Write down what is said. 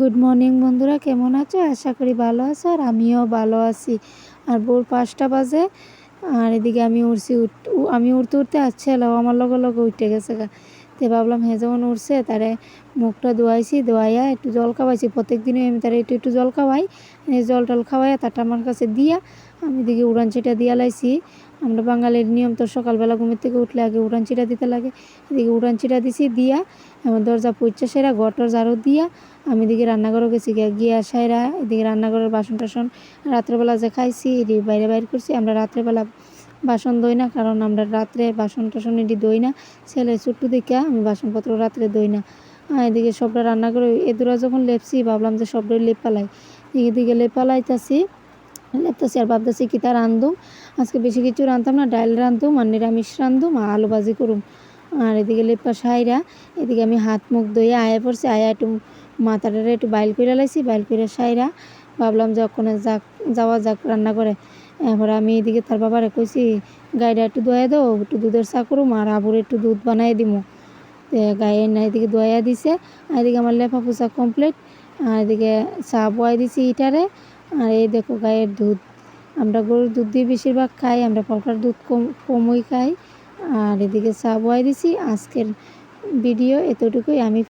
Good morning বন্ধুরা। কেমন আছো? আশা করি ভালো আছো আর আমিও ভালো আছি। আর ভোর পাঁচটা বাজে। আর এদিকে আমি উঠছি উঠ- আমি উঠতে উঠতে আসছে আমার লগে লগে উঠে গেছে তো ভাবলাম হ্যাঁ যখন উঠছে তারে মুখটা ধোয়াইছি, ধোয়াইয়া একটু জল খাওয়াইছি। প্রত্যেক দিনই আমি তারে একটু একটু জল খাওয়াই। জল টল খাওয়াইয়া তারটা আমার কাছে দিয়া, আমি দিকে উড়ান চিটা দিয়া লাইছি। আমরা বাঙালির নিয়ম তো সকালবেলা ঘুমের থেকে উঠলে আগে উড়ান চিটা দিতে লাগে। এদিকে উড়ান চিটা দিছি, দিয়া আমার দরজা পইচা সেরা ঘরটর ঝাড়ু দিয়া। আমি এদিকে রান্নাঘরও গেছি, গিয়া সাইরা, এদিকে রান্নাঘরের বাসন টাসন রাত্রেবেলা যে খাইছি বাইরে বাইর করছি। আমরা রাত্রেবেলা বাসন দই না, কারণ আমরা রাত্রে বাসন টাসন এটি দই না। ছেলে ছোট্ট দেখে আমি বাসনপত্র রাত্রে দই না। এদিকে সবটা রান্না করে, এদুরা যখন লেপছি, ভাবলাম যে সবটাই লেপ পালাই এদিকে লেপ পালাইতাছি লেপতাছি আর ভাবতেছি কি তা রান্ধুম। আজকে বেশি কিছু রান্ধতাম না, ডাল রান্ধুম আর নিরামিষ রান্ধুম আর আলু ভাজি করুম। আর এদিকে লেপা সাইরা, এদিকে আমি হাত মুখ ধুয়ে আয়া পড়ছি, আয়া একটু মাথাটারে একটু বাইল করে লাইছি, বাইল করে সাইরা ভাবলাম যে ওখানে যাক, যাওয়া যাক রান্না করে। এরপরে আমি এদিকে তার বাবারে কইছি গাইটা একটু দোয়া দাও, একটু দুধের চা করুম, আর আবুর একটু দুধ বানাই দিমু। গায়ে না এদিকে ধোয়া দিছে, আর এদিকে আমার লেফা পোছা কমপ্লিট আর এদিকে চা বয়াই দিছি ইটারে। আর এই দেখো গায়ের দুধ, আমরা গরুর দুধ দিয়ে বেশিরভাগ খাই, আমরা পাউডার দুধ কম, কমই খাই। আর এদিকে চা বয়াই দিছি, আজকের ভিডিও এতটুকুই, আমি